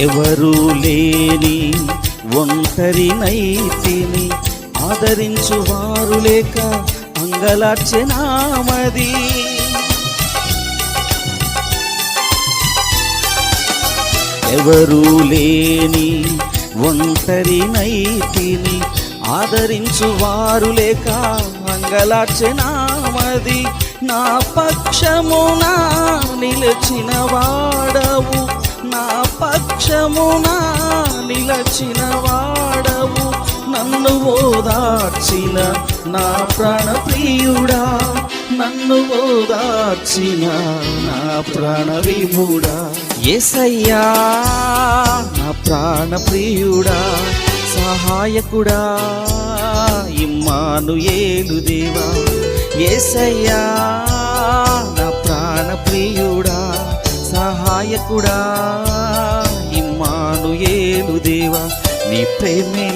ఎవరూ లేని ఒంటరినైతిని ఆదరించు వారు లేక అంగలార్చనామది ఎవరూ లేని ఒంటరినైతిని ఆదరించు వారు లేక అంగలార్చనామది నా పక్షమునా నిలిచిన వాడవు పక్షమునా నిలచిన వాడవు. నన్ను ఓదార్చిన నా ప్రాణప్రియుడా. నన్ను ఓదార్చిన నా ప్రాణవిభుడా. ఎసయ్యా నా ప్రాణ ప్రియుడా సహాయకుడా ఇమ్మాను ఏలు దేవా. ఏసయ్యా నా ప్రాణ ప్రియుడా సహాయకుడా. ఇమ్మాను దేవా నీ ప్రేమే